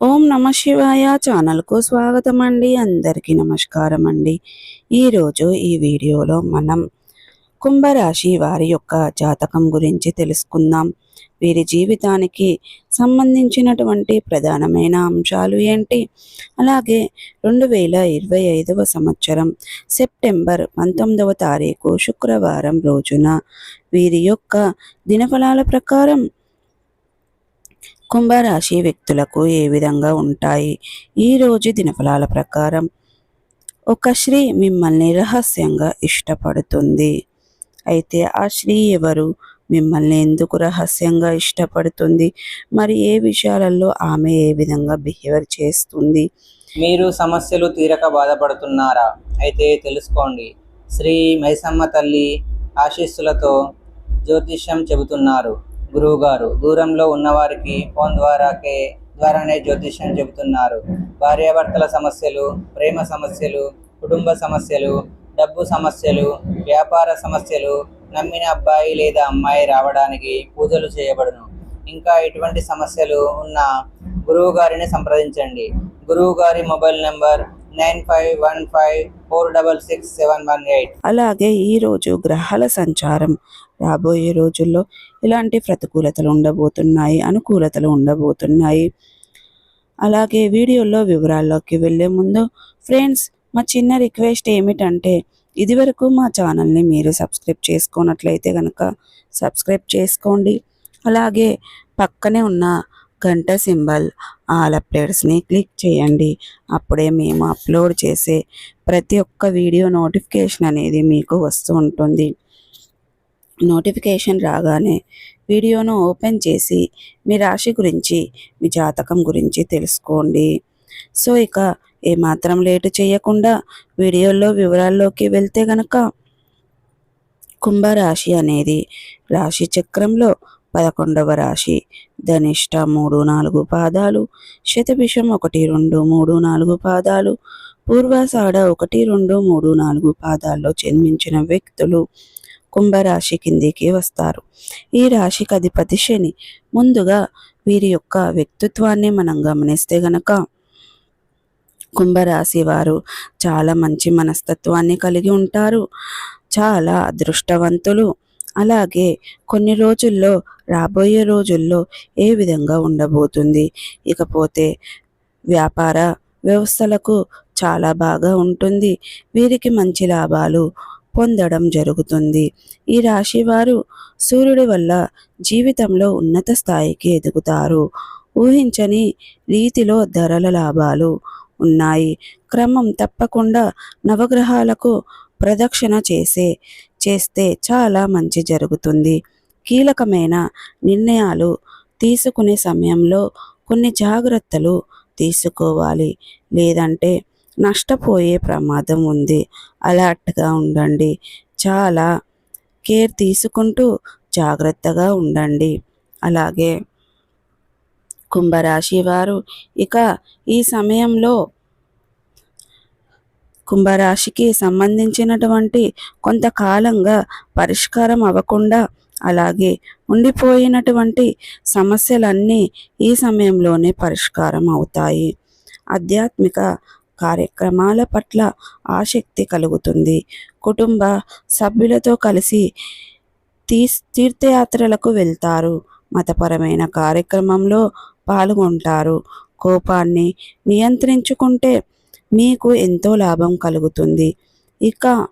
ఓం నమ శివాయ. ఛానల్కు స్వాగతం అండి అందరికీ నమస్కారం అండి ఈరోజు ఈ వీడియోలో మనం కుంభరాశి వారి యొక్క జాతకం గురించి తెలుసుకుందాం. వీరి జీవితానికి సంబంధించినటువంటి ప్రధానమైన అంశాలు ఏంటి? అలాగే రెండు వేల ఇరవై ఐదవ సంవత్సరం సెప్టెంబర్ పంతొమ్మిదవ తారీఖు శుక్రవారం రోజున వీరి యొక్క దినఫలాల ప్రకారం కుంభరాశి వ్యక్తులకు ఏ విధంగా ఉంటాయి? ఈరోజు దినఫలాల ప్రకారం ఒక స్త్రీ మిమ్మల్ని రహస్యంగా ఇష్టపడుతుంది. అయితే ఆ స్త్రీ ఎవరు? మిమ్మల్ని ఎందుకు రహస్యంగా ఇష్టపడుతుంది? మరి ఏ విషయాలలో ఆమె ఏ విధంగా బిహేవియర్ చేస్తుంది? మీరు సమస్యలు తీరక బాధపడుతున్నారా? అయితే తెలుసుకోండి. శ్రీ మైసమ్మ తల్లి ఆశీస్సులతో జ్యోతిష్యం చెబుతున్నారు. గురువుగారు. దూరంలో ఉన్నవారికి ఫోన్ ద్వారాకే ద్వారానే జ్యోతిష్యం చెబుతున్నారు. భార్యాభర్తల సమస్యలు ప్రేమ సమస్యలు కుటుంబ సమస్యలు డబ్బు సమస్యలు వ్యాపార సమస్యలు నమ్మిన అబ్బాయి లేదా అమ్మాయి రావడానికి పూజలు చేయబడును. ఇంకా ఎటువంటి సమస్యలు ఉన్న గురువు గారిని సంప్రదించండి. గురువు గారి mobile number nine five one five four double six seven one eight. అలాగే ఈ రోజు గ్రహాల సంచారం. రాబోయే రోజుల్లో ఇలాంటి ప్రతికూలతలు ఉండబోతున్నాయి అనుకూలతలు ఉండబోతున్నాయి. అలాగే వీడియోలో వివరాల్లోకి వెళ్ళే ముందు ఫ్రెండ్స్ మా చిన్న రిక్వెస్ట్ ఏమిటంటే ఇదివరకు మా ఛానల్ని మీరు సబ్స్క్రైబ్ చేసుకున్నట్లయితే కనుక సబ్స్క్రైబ్ చేసుకోండి. అలాగే పక్కనే ఉన్న గంట సింబల్ ఆల్ అప్డేట్స్ని క్లిక్ చేయండి. అప్పుడే మేము అప్లోడ్ చేసే ప్రతి ఒక్క వీడియో నోటిఫికేషన్ అనేది మీకు వస్తూ ఉంటుంది. నోటిఫికేషన్ రాగానే వీడియోను ఓపెన్ చేసి మీ రాశి గురించి మీ జాతకం గురించి తెలుసుకోండి. సో ఇక ఏమాత్రం లేటు చేయకుండా వీడియోలో వివరాల్లోకి వెళ్తే గనక కుంభరాశి అనేది రాశి చక్రంలో పదకొండవ రాశి. ధనిష్ట మూడు నాలుగు పాదాలు శతభిషం ఒకటి రెండు మూడు నాలుగు పాదాలు పూర్వాషాఢ ఒకటి రెండు మూడు నాలుగు పాదాల్లో జన్మించిన వ్యక్తులు కుంభరాశి కిందికి వస్తారు. ఈ రాశికి అధిపతి శని. ముందుగా వీరి యొక్క వ్యక్తిత్వాన్ని మనం గమనిస్తే గనక కుంభరాశి వారు చాలా మంచి మనస్తత్వాన్ని కలిగి ఉంటారు. చాలా అదృష్టవంతులు. అలాగే కొన్ని రోజుల్లో రాబోయే రోజుల్లో ఏ విధంగా ఉండబోతుంది? ఇకపోతే వ్యాపార వ్యవస్థలకు చాలా బాగా ఉంటుంది. వీరికి మంచి లాభాలు పొందడం జరుగుతుంది. ఈ రాశి వారు సూర్యుడి వల్ల జీవితంలో ఉన్నత స్థాయికి ఎదుగుతారు. ఊహించని రీతిలో ధరల లాభాలు ఉన్నాయి. క్రమం తప్పకుండా నవగ్రహాలకు ప్రదక్షిణ చేసే చేస్తే చాలా మంచి జరుగుతుంది. కీలకమైన నిర్ణయాలు తీసుకునే సమయంలో కొన్ని జాగ్రత్తలు తీసుకోవాలి. లేదంటే నష్టపోయే ప్రమాదం ఉంది. అలర్ట్గా ఉండండి. చాలా కేర్ తీసుకుంటూ జాగ్రత్తగా ఉండండి. అలాగే కుంభరాశి వారు ఇక ఈ సమయంలో కుంభరాశికి సంబంధించినటువంటి కొంతకాలంగా పరిష్కారం అవ్వకుండా అలాగే ఉండిపోయినటువంటి సమస్యలన్నీ ఈ సమయంలోనే పరిష్కారం అవుతాయి. ఆధ్యాత్మిక కార్యక్రమాల పట్ల ఆసక్తి కలుగుతుంది. కుటుంబ సభ్యులతో కలిసి తీ తీర్థయాత్రలకు వెళ్తారు. మతపరమైన కార్యక్రమంలో పాల్గొంటారు. కోపాన్ని నియంత్రించుకుంటే మీకు ఎంతో లాభం కలుగుతుంది. ఇక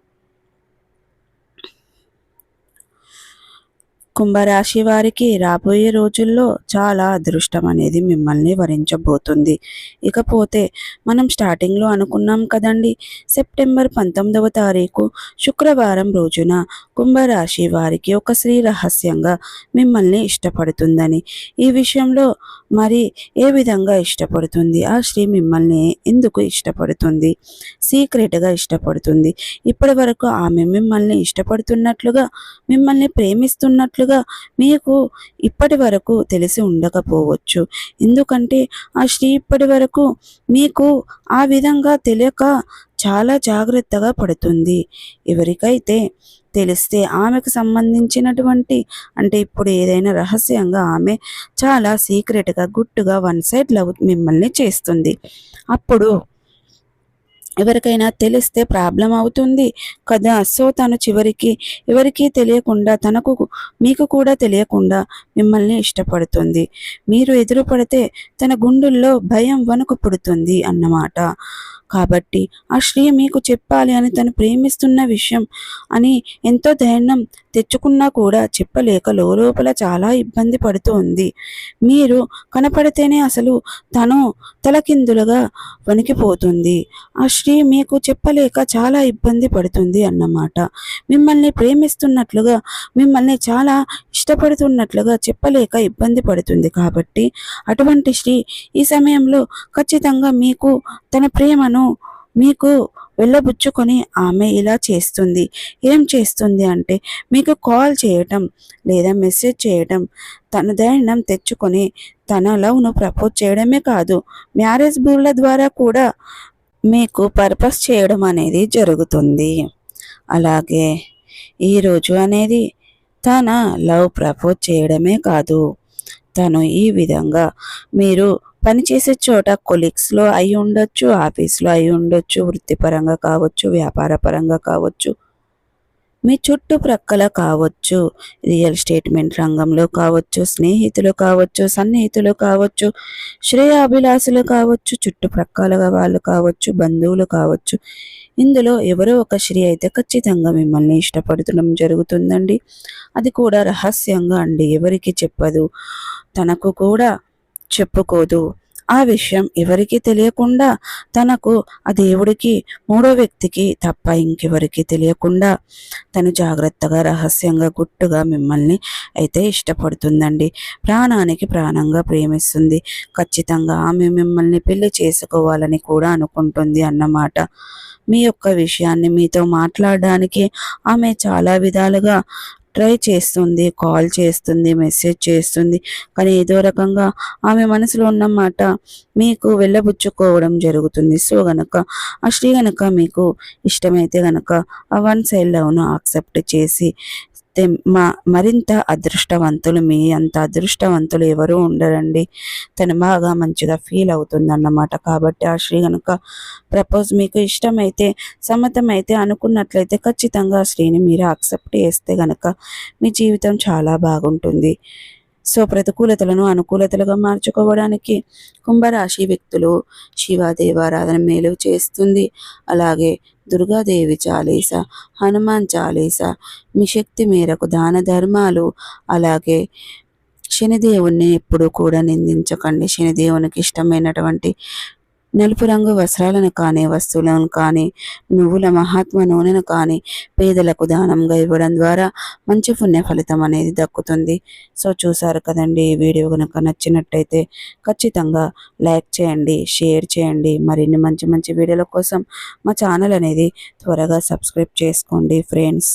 కుంభరాశి వారికి రాబోయే రోజుల్లో చాలా అదృష్టం అనేది మిమ్మల్ని వరించబోతుంది. ఇకపోతే మనం స్టార్టింగ్లో అనుకున్నాం కదండి సెప్టెంబర్ పంతొమ్మిదవ తారీఖు శుక్రవారం రోజున కుంభరాశి వారికి ఒక స్త్రీ రహస్యంగా మిమ్మల్ని ఇష్టపడుతుందని. ఈ విషయంలో మరి ఏ విధంగా ఇష్టపడుతుంది? ఆ స్త్రీ మిమ్మల్ని ఎందుకు ఇష్టపడుతుంది? సీక్రెట్గా ఇష్టపడుతుంది. ఇప్పటి వరకు ఆమె మిమ్మల్ని ఇష్టపడుతున్నట్లుగా మిమ్మల్ని ప్రేమిస్తున్నట్లు ఉన్నట్లుగా మీకు ఇప్పటి వరకు తెలిసి ఉండకపోవచ్చు. ఎందుకంటే ఆ స్త్రీ ఇప్పటి వరకు మీకు ఆ విధంగా తెలియక చాలా జాగ్రత్తగా పడుతుంది. ఎవరికైతే తెలిస్తే ఆమెకు సంబంధించినటువంటి అంటే ఇప్పుడు ఏదైనా రహస్యంగా ఆమె చాలా సీక్రెట్గా గుట్టుగా వన్ సైడ్ లవ్ మిమ్మల్ని చేస్తుంది. అప్పుడు ఎవరికైనా తెలిస్తే ప్రాబ్లం అవుతుంది కదా? సో తను చివరికి ఎవరికీ తెలియకుండా తనకు మీకు కూడా తెలియకుండా మిమ్మల్ని ఇష్టపడుతుంది. మీరు ఎదురుపడితే తన గుండెల్లో భయం వణుకు పుడుతుంది అన్నమాట. కాబట్టి ఆ స్త్రీ మీకు చెప్పాలి అని తను ప్రేమిస్తున్న విషయం అని ఎంతో ధైర్యం తెచ్చుకున్నా కూడా చెప్పలేక లోపల చాలా ఇబ్బంది పడుతూ ఉంది. మీరు కనపడితేనే అసలు తను తలకిందులుగా వణికిపోతుంది. ఆ స్త్రీ మీకు చెప్పలేక చాలా ఇబ్బంది పడుతుంది అన్నమాట. మిమ్మల్ని ప్రేమిస్తున్నట్లుగా మిమ్మల్ని చాలా ఇష్టపడుతున్నట్లుగా చెప్పలేక ఇబ్బంది పడుతుంది కాబట్టి అటువంటి స్త్రీ ఈ సమయంలో ఖచ్చితంగా మీకు తన ప్రేమను మీకు వెళ్ళబుచ్చుకొని ఆమె ఇలా చేస్తుంది. ఏం చేస్తుంది అంటే మీకు కాల్ చేయటం లేదా మెసేజ్ చేయటం తన ధైర్యం తెచ్చుకొని తన లవ్ను ప్రపోజ్ చేయడమే కాదు మ్యారేజ్ బూర్ల ద్వారా కూడా మీకు పర్పస్ చేయడం అనేది జరుగుతుంది. అలాగే ఈరోజు అనేది తన లవ్ ప్రపోజ్ చేయడమే కాదు తను ఈ విధంగా మీరు పనిచేసే చోట కొలీగ్స్లో అయి ఉండొచ్చు ఆఫీస్లో అయి ఉండొచ్చు వృత్తిపరంగా కావచ్చు వ్యాపార పరంగా కావచ్చు మీ చుట్టుప్రక్కల కావచ్చు రియల్ స్టేట్మెంట్ రంగంలో కావచ్చు స్నేహితులు కావచ్చు సన్నిహితులు కావచ్చు శ్రేయాభిలాసులు కావచ్చు చుట్టుప్రక్కల వాళ్ళు కావచ్చు బంధువులు కావచ్చు. ఇందులో ఎవరో ఒక శ్రీ అయితే ఖచ్చితంగా మిమ్మల్ని ఇష్టపడటం జరుగుతుందండి. అది కూడా రహస్యంగా అండి. ఎవరికి చెప్పదు. తనకు కూడా చెప్పుకోదు. ఆ విషయం ఎవరికి తెలియకుండా తనకు ఆ దేవుడికి మూడో వ్యక్తికి తప్ప ఇంకెవరికి తెలియకుండా తను జాగ్రత్తగా రహస్యంగా గుట్టుగా మిమ్మల్ని అయితే ఇష్టపడుతుందండి. ప్రాణానికి ప్రాణంగా ప్రేమిస్తుంది. ఖచ్చితంగా ఆమె మిమ్మల్ని పెళ్ళి చేసుకోవాలని కూడా అనుకుంటుంది అన్నమాట. మీ యొక్క విషయాన్ని మీతో మాట్లాడడానికి ఆమె చాలా విధాలుగా ట్రై చేస్తుంది కాల్ చేస్తుంది మెసేజ్ చేస్తుంది. కానీ ఏదో రకంగా ఆమె మనసులో ఉన్న మాట మీకు వెళ్ళబుచ్చుకోవడం జరుగుతుంది. సో గనక ఆ స్త్రీ గనక మీకు ఇష్టమైతే గనక ఆ వన్ సైడ్ లవ్ను యాక్సెప్ట్ చేసి మా మరింత అదృష్టవంతులు మీ అంత అదృష్టవంతులు ఎవరు ఉండరండి. తను బాగా మంచిగా ఫీల్ అవుతుంది అన్నమాట కాబట్టి ఆ స్త్రీ కనుక ప్రపోజ్ మీకు ఇష్టమైతే సమ్మతమైతే అనుకున్నట్లయితే ఖచ్చితంగా ఆ స్త్రీని మీరు యాక్సెప్ట్ చేస్తే గనక మీ జీవితం చాలా బాగుంటుంది. సో ప్రతికూలతలను అనుకూలతలుగా మార్చుకోవడానికి కుంభరాశి వ్యక్తులు శివాదేవారాధన మేలు చేస్తుంది. అలాగే దుర్గాదేవి చాలీస హనుమాన్ చాలీస మీ శక్తి మేరకు దాన ధర్మాలు. అలాగే శనిదేవుణ్ణి ఎప్పుడూ కూడా నిందించకండి. శనిదేవునికి ఇష్టమైనటువంటి నలుపు రంగు వస్త్రాలను కానీ వస్తువులను కానీ నువ్వుల మహాత్మ నూనెను కానీ పేదలకు దానంగా ఇవ్వడం ద్వారా మంచి పుణ్య ఫలితం అనేది దక్కుతుంది. సో చూసారు కదండి ఈ వీడియో కనుక నచ్చినట్టయితే ఖచ్చితంగా లైక్ చేయండి షేర్ చేయండి. మరిన్ని మంచి మంచి వీడియోల కోసం మా ఛానల్ అనేది త్వరగా సబ్స్క్రైబ్ చేసుకోండి ఫ్రెండ్స్.